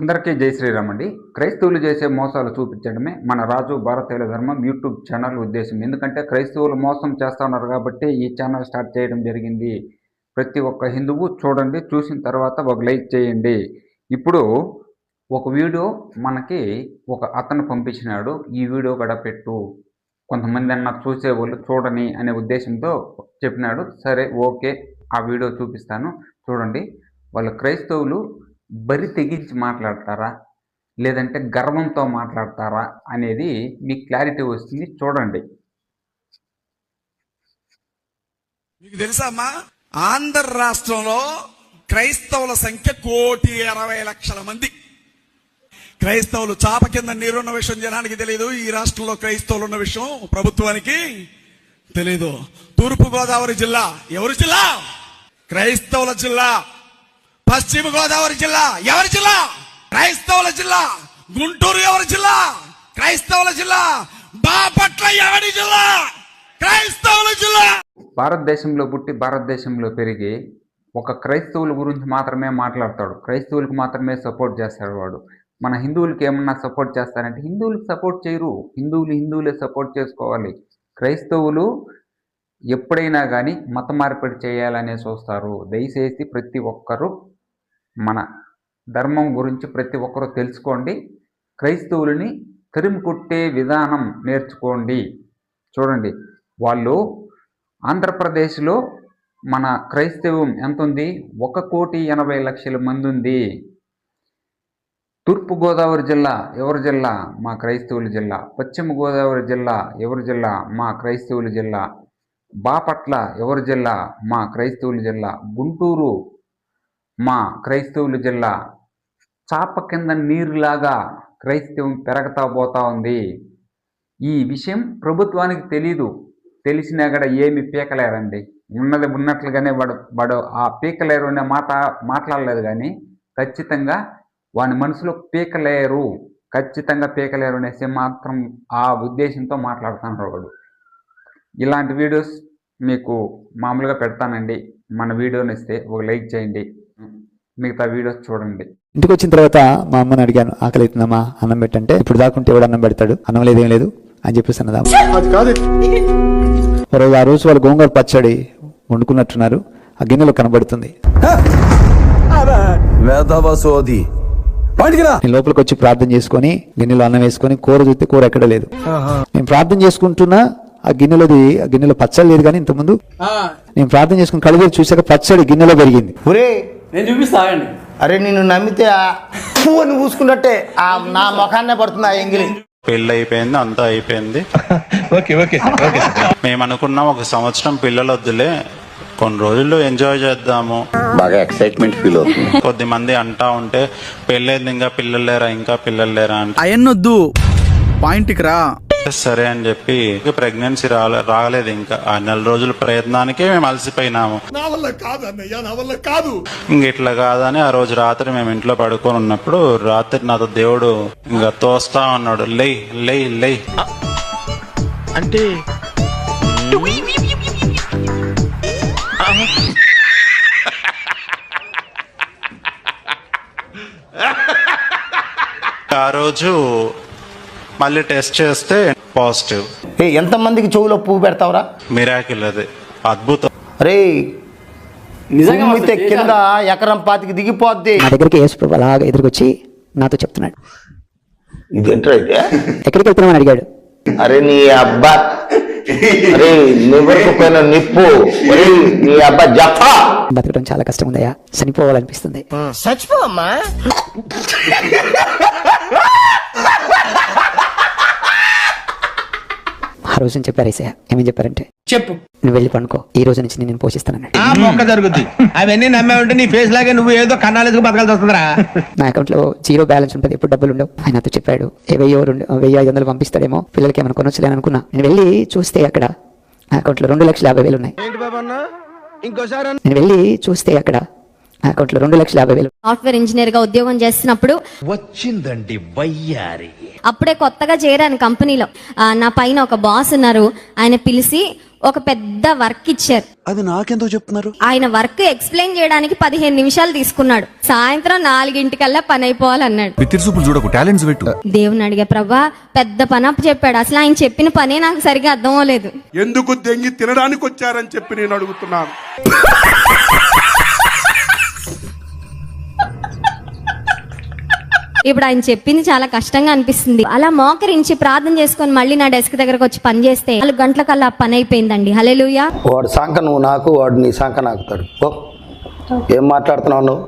అందరికీ జై శ్రీరామ్ అండి. క్రైస్తవులు చేసే మోసాలు చూపించడమే మన రాజు భారతీయుల ధర్మం యూట్యూబ్ ఛానల్ ఉద్దేశం. ఎందుకంటే క్రైస్తవులు మోసం చేస్తున్నారు కాబట్టి ఈ ఛానల్ స్టార్ట్ చేయడం జరిగింది. ప్రతి ఒక్క హిందువు చూడండి చూసిన తర్వాత ఒక లైక్ చేయండి. ఇప్పుడు ఒక వీడియో మనకి ఒక అతను పంపించినాడు. ఈ వీడియో కూడా పెట్టు. కొంతమంది అన్న చూసేవాళ్ళు చూడని అనే ఉద్దేశంతో చెప్పినాడు. సరే ఓకే ఆ వీడియో చూపిస్తాను. చూడండి వాళ్ళు క్రైస్తవులు బరి తెగించి మాట్లాడతారా? లేదంటే గర్వంతో మాట్లాడతారా? అనేది మీకు క్లారిటీ వస్తుంది. చూడండి. మీకు తెలుసా ఆంధ్ర రాష్ట్రంలో క్రైస్తవుల సంఖ్య కోటి అరవై లక్షల మంది. క్రైస్తవులు చాప కింద నీరున్న విషయం జనానికి తెలియదు ఈ రాష్ట్రంలో క్రైస్తవులు ఉన్న విషయం ప్రభుత్వానికి తెలియదు తూర్పు గోదావరి జిల్లా. ఎవరి జిల్లా? క్రైస్తవుల జిల్లా. పశ్చిమ గోదావరి జిల్లా ఎవరి జిల్లా? క్రైస్తవుల జిల్లా. గుంటూరు ఎవరి జిల్లా? క్రైస్తవుల జిల్లా. బాపట్ల ఎవరి జిల్లా? క్రైస్తవుల జిల్లా. భారతదేశంలో పుట్టి భారతదేశంలో పెరిగి ఒక క్రైస్తవుల గురించి మాత్రమే మాట్లాడతాడు. క్రైస్తవులకు మాత్రమే సపోర్ట్ చేస్తాడు వాడు. మన హిందువులకి ఏమన్నా సపోర్ట్ చేస్తారంటే హిందువులకు సపోర్ట్ చేయరు. హిందువులు హిందువులే సపోర్ట్ చేసుకోవాలి. క్రైస్తవులు ఎప్పుడైనా కానీ మత మార్పిడి చేయాలనే చూస్తారు. దయచేసి ప్రతి ఒక్కరూ మన ధర్మం గురించి ప్రతి ఒక్కరూ తెలుసుకోండి. క్రైస్తవులని తరిమి కొట్టే విధానం నేర్చుకోండి. చూడండి వాళ్ళు ఆంధ్రప్రదేశ్లో మన క్రైస్తవం ఎంత ఉంది ఒక కోటి ఎనభై లక్షల మంది ఉంది తూర్పుగోదావరి జిల్లా ఎవరి జిల్లా? మా క్రైస్తవుల జిల్లా. పశ్చిమ గోదావరి జిల్లా ఎవరి జిల్లా? మా క్రైస్తవుల జిల్లా. బాపట్ల ఎవరి జిల్లా? మా క్రైస్తవుల జిల్లా. గుంటూరు మా క్రైస్తవుల జిల్లా చాప కింద నీరులాగా క్రైస్తవం పెరగతా పోతా ఉంది. ఈ విషయం ప్రభుత్వానికి తెలీదు. తెలిసినా కూడా ఏమి పీకలేరండి ఉన్నది ఉన్నట్లుగానే వాడు వాడు ఆ పీకలేరు అనే మాట మాట్లాడలేదు కానీ ఖచ్చితంగా వాని మనసులో పీకలేరు ఖచ్చితంగా పీకలేరు అనేసి మాత్రం ఆ ఉద్దేశంతో మాట్లాడుతున్నారు వాడు. ఇలాంటి వీడియోస్ మీకు మామూలుగా పెడతానండి. మన వీడియోని ఇస్తే ఒక లైక్ చేయండి. మిగతా వీడియోస్ చూడండి. ఇంటికి వచ్చిన తర్వాత మా అమ్మని అడిగాను ఆకలి అవుతుందమ్మా అన్నం పెట్టంటే ఇప్పుడు దాకుంటే ఎవడు అన్నం పెడతాడు? అన్నం లేదేం లేదు అని చెప్పేసి అన్నదా రోజు ఆ రోజు వాళ్ళు గోంగూర పచ్చడి వండుకున్నట్టున్నారు. ఆ గిన్నెలో కనబడుతుంది. నేను లోపలికి వచ్చి ప్రార్థన చేసుకొని గిన్నెలో అన్నం వేసుకొని కూర చూస్తే కూర ఎక్కడ లేదు. నేను ప్రార్థన చేసుకుంటున్నా ఆ గిన్నెలోది ఆ గిన్నెలో పచ్చడి లేదు కానీ ఇంతకుముందు నేను ప్రార్థన చేసుకుని కళ్ళు తెరిచి చూశాక పచ్చడి గిన్నెలో పెరిగింది. ఒరే నేను చూపిస్తా ఆగండి. అరే నిన్ను నమ్మితే ఆ పువ్వుని పూసుకున్నట్టే ఆ నా ముఖాన్నే పడుతుంది ఆ ఎంగిలి. పెళ్ళి అయిపోయింది. అంతా అయిపోయింది మేము అనుకున్నాం ఒక సంవత్సరం పిల్లలు వద్దులే కొన్ని రోజులు ఎంజాయ్ చేద్దాము. బాగా ఎక్సైట్మెంట్ ఫీల్ అవుతుంది. కొద్ది మంది అంటా ఉంటే పెళ్ళైంది ఇంకా పిల్లలు లేరా ఇంకా పిల్లలు లేరా అంటే. అయన్నొద్దు. పాయింట్కి రా. సరే అని చెప్పి ప్రెగ్నెన్సీ రాలే రాలేదు ఇంకా. ఆ నెల రోజుల ప్రయత్నానికే మేము అలసిపోయినాము. నా వల్ల కాదు అన్నయ్య నా వల్ల కాదు. ఇంక ఇట్లా కాదని ఆ రోజు రాత్రి మేము ఇంట్లో పడుకొని ఉన్నప్పుడు రాత్రి నాతో దేవుడు ఇంకా తోస్తా ఉన్నాడు లై లై లై అంటే ఆ రోజు మళ్ళీ టెస్ట్ చేస్తే పాజిటివ్. ఏ ఎంతమందికి చెవులో పువ్వు పెడతావురా? మిరాకిల్ అది. అద్భుతం. అరే నిజంగా మాస్టర్ కింద ఎకరం పాతికి దిగిపోద్ది. నా దగ్గరికి యేసుప్రభు అలాగా ఎదురుకొచ్చి నాతో చెప్తున్నాడు. ఇదేంట్రా ఇదే? ఎక్కడికి వెళ్తున్నామని అడిగాడు. అరే నీ అబ్బా. అరే నివరకు పోయిన నిప్పు. నీ అబ్బా జఫా. బతకడం చాలా కష్టం ఉందయ్యా చనిపోవాలనిపిస్తుంది. చచ్చిపోమ్మా ఆ రోజు నుంచి చెప్పారు ఏసయ్య. ఏమని చెప్పారంటే? చెప్పు. నువ్వు వెళ్ళి పండుకో ఈ రోజు నుంచి నేను పోషిస్తానన్నాడు ఆ మొక్క జరుగుద్ది. అవన్నీ నమ్మే ఉంటే నీ ఫేస్ లాగే నువ్వు ఏదో కన్నాలేసుకు బతకాల్సి వస్తుందిరా. నా అకౌంట్లో జీరో బ్యాలెన్స్ ఉంటుంది. ఎప్పుడు డబ్బులు ఉండవు. ఆయన నాతో చెప్పాడు. ఏ వెయ్యో రెండు వెయ్యి ఐదు వందలు పంపిస్తాడేమో. పిల్లలకి ఏమైనా కొనొచ్చులే అని అనుకున్నా. నేను వెళ్ళి చూస్తే అక్కడ నా అకౌంట్లో రెండు లక్షల యాభై వేలు ఉన్నాయి. ఇంకోసారి నేను వెళ్ళి చూస్తే అక్కడ అకౌంట్లో రెండు లక్షల యాభై వేలు. సాఫ్ట్వేర్ ఇంజనీర్గా ఉద్యోగం చేస్తున్నప్పుడు వచ్చిందండి వయ్యారి. అప్పుడే కొత్తగా చేరాను కంపెనీలో. ఆ, నా పైన ఒక బాస్ ఉన్నారు. ఆయన పిలిచి ఒక పెద్ద వర్క్ ఇచ్చారు. అది నాకెందుకు చెప్తున్నారు? ఆయన వర్క్ ఎక్స్ప్లెయిన్ చేయడానికి పదిహేను నిమిషాలు తీసుకున్నాడు. సాయంత్రం నాలుగింటికల్లా పని అయిపోవాలన్నాడు. చూడకు టాలెంట్స్ పెట్టు. దేవుని అడిగే ప్రభా పెద్ద పని అప్పు చెప్పాడు. అసలు ఆయన చెప్పిన పనే నాకు సరిగా అర్థం అవ్వలేదు. ఎందుకు దెంగి తినడానికి వచ్చారని చెప్పి నేను అడుగుతున్నాను. ఇప్పుడు ఆయన చెప్పింది చాలా కష్టంగా అనిపిస్తుంది. అలా మోకరించి ప్రార్థన చేసుకొని మళ్ళీ నా డెస్క్ దగ్గరకు వచ్చి పని చేస్తే నాలుగు గంటలకల్లా కల్లా పని అయిపోయిందండి. హలెలుయా వాడు సాంక నువ్వు నాకు వాడు నీ సాంక నాకుతాడు ఓ ఏం మాట్లాడుతున్నావు నువ్వు?